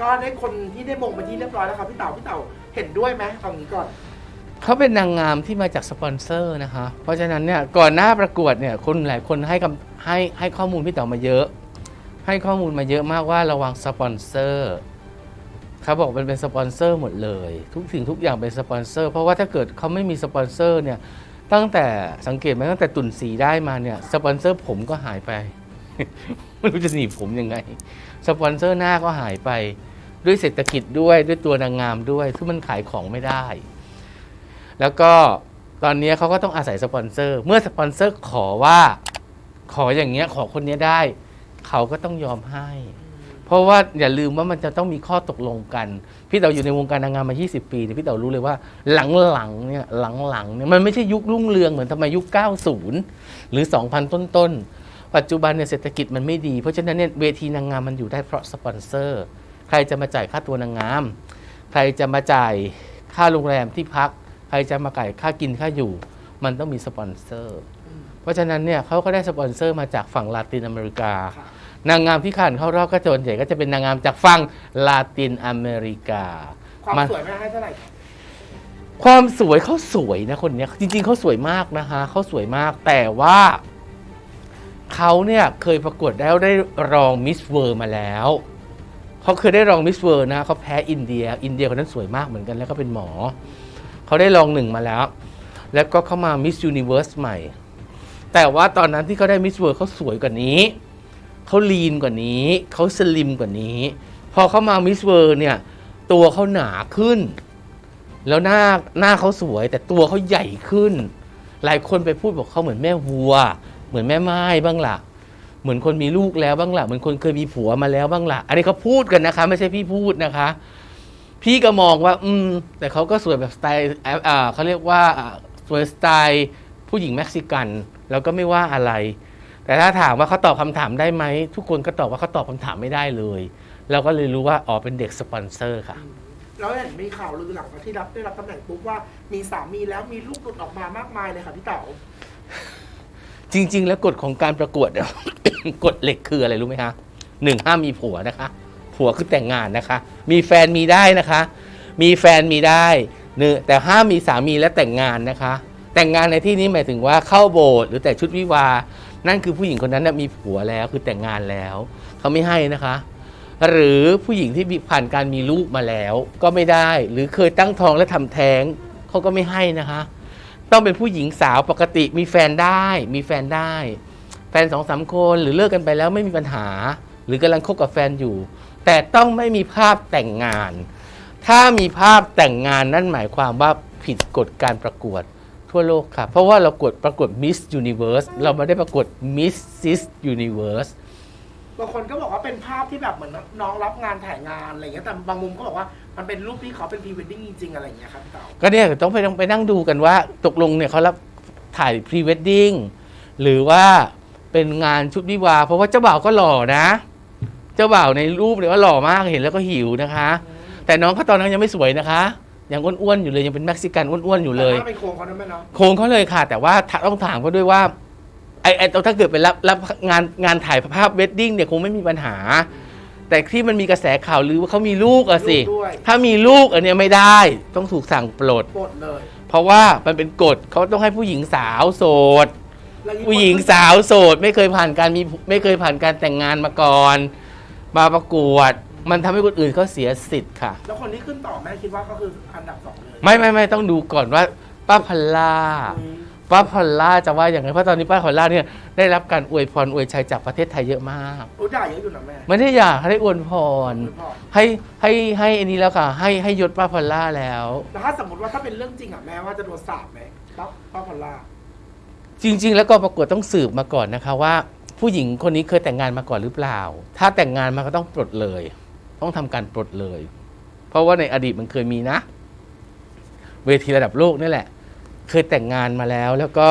ก็ได้คนที่ได้มงเป็นที่เรียบร้อยแล้วครับพี่เต๋าพี่เต๋าเห็นด้วยไหมเอางี้ก่อน เขาเป็นนางงามที่มาจากสปอนเซอร์นะคะ เพราะฉะนั้นเนี่ยก่อนหน้าประกวดเนี่ยคนหลายคนให้คำให้ให้ข้อมูลพี่เต๋อมาเยอะ ให้ข้อมูลมาเยอะมากว่าระวังสปอนเซอร์เขาบอกมันเป็นสปอนเซอร์หมดเลย ทุกสิ่งทุกอย่างเป็นสปอนเซอร์เพราะว่าถ้าเกิดเขาไม่มีสปอนเซอร์เนี่ยตั้งแต่สังเกตไหมตั้งแต่ตุ่นสีได้มาเนี่ยสปอนเซอร์ผมก็หายไป ไม่รู้จะหนีบผมยังไง สปอนเซอร์หน้าก็หายไปด้วยเศรษฐกิจด้วยด้วยตัวนางงามด้วยที่มันขายของไม่ได้ แล้วก็ตอนนี้เขาก็ต้องอาศัยสปอนเซอร์ เมื่อสปอนเซอร์ขอว่าขออย่างเงี้ยขอคนนี้ได้ เขาก็ต้องยอมให้ เพราะว่าอย่าลืมว่ามันจะต้องมีข้อตกลงกัน พี่เต๋ออยู่ในวงการนางงามมา 20 ปีเนี่ยพี่เต๋อรู้เลยว่าหลังๆเนี่ยหลังๆเนี่ยมันไม่ใช่ยุครุ่งเรืองเหมือนทำไมยุค 90 หรือ 2,000 ต้นๆ ปัจจุบันเนี่ยเศรษฐกิจมันไม่ดี เพราะฉะนั้นเนี่ยเวทีนางงามมันอยู่ได้เพราะสปอนเซอร์ ใครจะมาจ่ายค่าตัวนางงาม ใครจะมาจ่ายค่าโรงแรมที่พัก ใครจะมาจ่ายค่ากินค่าอยู่ มันต้องมีสปอนเซอร์ เพราะฉะนั้นเนี่ยเขาก็ได้สปอนเซอร์มาจากฝั่งลาตินอเมริกาค่ะนางงามที่ผ่านเข้ารอบก็โจนใหญ่ก็จะเป็นนางงามจากฝั่งลาตินอเมริกา ความมันสวยแม่ให้เท่าไหร่ความสวยเขาสวยนะคนเนี้ยจริง ๆเขาสวยมากนะคะเขาสวยมากแต่ว่า เขาเนี่ยเคยประกวดแล้วได้รองมิสเวิร์มาแล้วเขาเคยได้รองมิสเวิร์นะเขาแพ้อินเดีย อินเดียคนนั้นสวยมากเหมือนกันแล้วก็เป็นหมอ เขาได้รองหนึ่งมาแล้ว แล้วก็เข้ามามิสยูนิเวิร์สใหม่ แต่ว่าตอนนั้นที่เขาได้มิสเวิร์เขาสวยกว่านี้เขาลีนกว่านี้เขาสลิมกว่านี้ พอเขามามิสเวิร์เนี่ยตัวเขาหนาขึ้น แล้วหน้าหน้าเขาสวยแต่ตัวเขาใหญ่ขึ้น หลายคนไปพูดบอกเขาเหมือนแม่วัว เหมือนแม่ไม้บ้างล่ะ เหมือนคนมีลูกแล้วบ้างล่ะ เหมือนคนเคยมีผัวมาแล้วบ้างล่ะ อันนี้เขาพูดกันนะคะ ไม่ใช่พี่พูดนะคะ พี่ก็มองว่า อืม แต่เขาก็สวยแบบสไตล์อ่าเขาเรียกว่าสวยสไตล์ผู้หญิงเม็กซิกัน แล้วก็ไม่ว่าอะไร แต่ถ้าถามว่าเขาตอบคำถามได้ไหม ทุกคนก็ตอบว่าเขาตอบคำถามไม่ได้เลย เราก็เลยรู้ว่าอ๋อเป็นเด็กสปอนเซอร์ค่ะแล้วเห็นมีข่าวลือหลังจากที่รับได้รับตำแหน่งปุ๊บว่ามีสามีแล้วมีลูกหลุดออกมามากมายเลยค่ะพี่เต๋า จริง ๆ แล้วกฎของการประกวดกฎเหล็กคืออะไรรู้ไหมคะหนึ่งห้ามมีผัวนะคะ ผัวคือแต่งงานนะคะ มีแฟนมีได้นะคะ มีแฟนมีได้เนื้แต่ห้ามมีสามีและแต่งงานนะคะ แต่งงานในที่นี้หมายถึงว่าเข้าโบสถ์หรือแต่ชุดวิวา นั่นคือผู้หญิงคนนั้นนะมีผัวแล้วคือแต่งงานแล้ว เขาไม่ให้นะคะ หรือผู้หญิงที่ผ่านการมีลูกมาแล้ว ก็ไม่ได้ หรือเคยตั้งท้องและทำแท้งเขาก็ไม่ให้นะคะ ต้องเป็นผู้หญิงสาวปกติมีแฟนได้ มีแฟนได้ แฟนสองสามคนหรือเลิกกันไปแล้วไม่มีปัญหา หรือกำลังคบกับแฟนอยู่ แต่ต้องไม่มีภาพแต่งงาน ถ้ามีภาพแต่งงานนั่นหมายความว่าผิดกฎการประกวดทั่วโลกค่ะ เพราะว่าเรากดประกวด Miss Universe เราไม่ได้ประกวด Miss Sis Universe บางคนก็บอกว่าเป็นภาพที่แบบเหมือนน้องรับงานถ่ายงานอะไรอย่างเงี้ยแต่บางมุมก็บอกว่ามันเป็นรูปที่เขาเป็นพรีเวดดิ้งจริงๆอะไรอย่างเงี้ยครับพี่เต๋าก็เนี่ยต้องไปต้องไปนั่งดูกันว่าตกลงเนี่ยเขารับถ่ายพรีเวดดิ้งหรือว่าเป็นงานชุดวิวาห์เพราะว่าเจ้าบ่าวก็หล่อนะ เจ้าบ่าวในรูปเนี่ยว่าหล่อมากเห็นแล้วก็หิวนะคะ แต่น้องเขาตอนนั้นยังไม่สวยนะคะยังอ้วนๆอยู่เลยยังเป็นเม็กซิกันอ้วนๆอยู่เลยแต่ถ้าเป็นโครงเขาได้ไหมเนาะโครงเขาเลยค่ะ แต่ว่าต้องถามเขาด้วยว่า ไอ้ไอ้ถ้าเกิดเป็นรับรับงานงานถ่ายภาพเวดดิ้งเนี่ยคงไม่มีปัญหา แต่ที่มันมีกระแสข่าวลือว่าเขามีลูกอะสิ ลูกด้วย ถ้ามีลูกอันเนี้ยไม่ได้ ต้องถูกสั่งปลด ปลดเลยเพราะว่ามันเป็นกฎเขาต้องให้ผู้หญิงสาวโสด แล้วยิ่ผู้หญิงสาวโสด ไม่เคยผ่านการมีไม่เคยผ่านการแต่งงานมาก่อน มาประกวด มันทำให้คนอื่นเขาเสียสิทธิ์ค่ะ แล้วคนที่ขึ้นต่อแม่คิดว่าก็คืออันดับสองเลยไม่ไม่ไม่ต้องดูก่อนว่าป้าพัลล่า อืม ป้าพอลล่าจะว่าอย่างไรเพราะตอนนี้ป้าพอลล่าเนี่ยได้รับการอวยพรอวยชัยจากประเทศไทยเยอะมากอุ้ยด่าเยอะอยู่นะแม่ไม่ได้อยากให้ได้อวยพรคุณพ่อให้ให้ให้อันนี้แล้วค่ะ ให้ให้ยศป้าพอลล่าแล้ว แล้วถ้าสมมติว่าถ้าเป็นเรื่องจริงอะแม่ว่าจะโดนสาบไหมป้าป้าพอลล่าจริง ๆ แล้วก็ประกวดต้องสืบมาก่อนนะคะว่า ผู้หญิงคนนี้เคยแต่งงานมาก่อนหรือเปล่า ถ้าแต่งงานมาก็ต้องปลดเลย ต้องทำการปลดเลย เพราะว่าในอดีตมันเคยมีนะ เวทีระดับโลกนี่แหละ เคยแต่งงานมาแล้วแล้วก็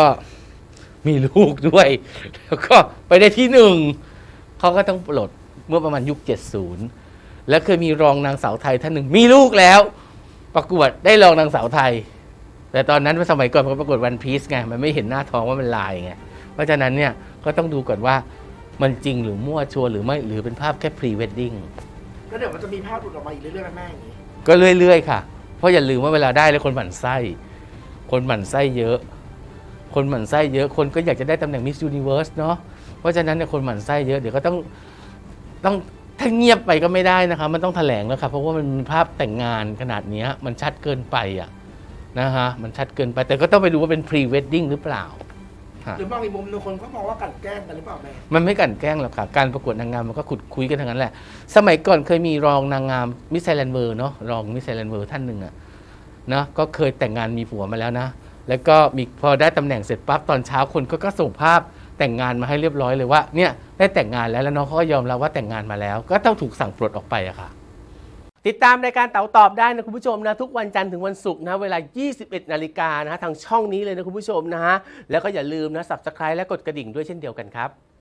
มีลูกด้วย แล้วก็ไปได้ที่หนึ่งเขาก็ต้องปลดเมื่อประมาณยุค 70 แล้วเคยมีรองนางสาวไทยท่านหนึ่งมีลูกแล้ว ประกวดได้รองนางสาวไทย แต่ตอนนั้นสมัยก่อนเขาประกวดวันพีซไงมันไม่เห็นหน้าท้องว่ามันลายไงเพราะฉะนั้นเนี่ยก็ต้องดูก่อนว่ามันจริงหรือมั่วชัวร์หรือไม่หรือเป็นภาพแค่พรีเวดดิ้งแล้วเดี๋ยวมันจะมีภาพหลุดออกมาอีกเรื่อยๆแม่อย่างนี้ก็เรื่อยๆค่ะเพราะอย่าลืมว่าเวลาได้แล้วคนหมั่นไส้ คนหมั่นไส้เยอะ คนหมั่นไส้เยอะ คนก็อยากจะได้ตำแหน่งมิส s u นิเวิร์สเนาะ เพราะฉะนั้นเนี่ยคนหมั่นไส้เยอะ เดี๋ยวก็ต้องต้องถ้าเงียบไปก็ไม่ได้นะคะ มันต้องแถลงแล้วค่ะเพราะว่ามันมีภาพแต่งงานขนาดเนี้ยมันชัดเกินไปอะนะฮะ มันชัดเกินไปแต่ก็ต้องไปดูว่าเป็นพรีเวดดิ้งหรือเปล่าหรือบางอีกมุมหนึงคนก็มองว่ากลันแกล้งกันหรือเปล่าแม่มันไม่กลั่นแกล้งหรอกค่ะ การประกวดนางงามมันก็ขุดคุยกันทั้งนั้นแหละ สมัยก่อนเคยมีรองนางงามมิสไซแลนเวอร์เนาะรองมิสไซแลนเวอร์ท่านหนึ่งอะ นะก็เคยแต่งงานมีผัวมาแล้วนะ แล้วก็มีพอได้ตำแหน่งเสร็จปั๊บตอนเช้าคนก็ก็ส่งภาพแต่งงานมาให้เรียบร้อยเลยว่าเนี่ยได้แต่งงานแล้วแล้วน้องเขาก็ยอมรับว่าแต่งงานมาแล้ว ก็ต้องถูกสั่งปลดออกไปอะค่ะ ติดตามรายการเต๋าตอบได้นะคุณผู้ชมนะทุกวันจันทร์ถึงวันศุกร์นะเวลา 21 นาฬิกานะฮะทางช่องนี้เลยนะคุณผู้ชมนะฮะแล้วก็อย่าลืมนะ subscribe และกดกระดิ่งด้วยเช่นเดียวกันครับ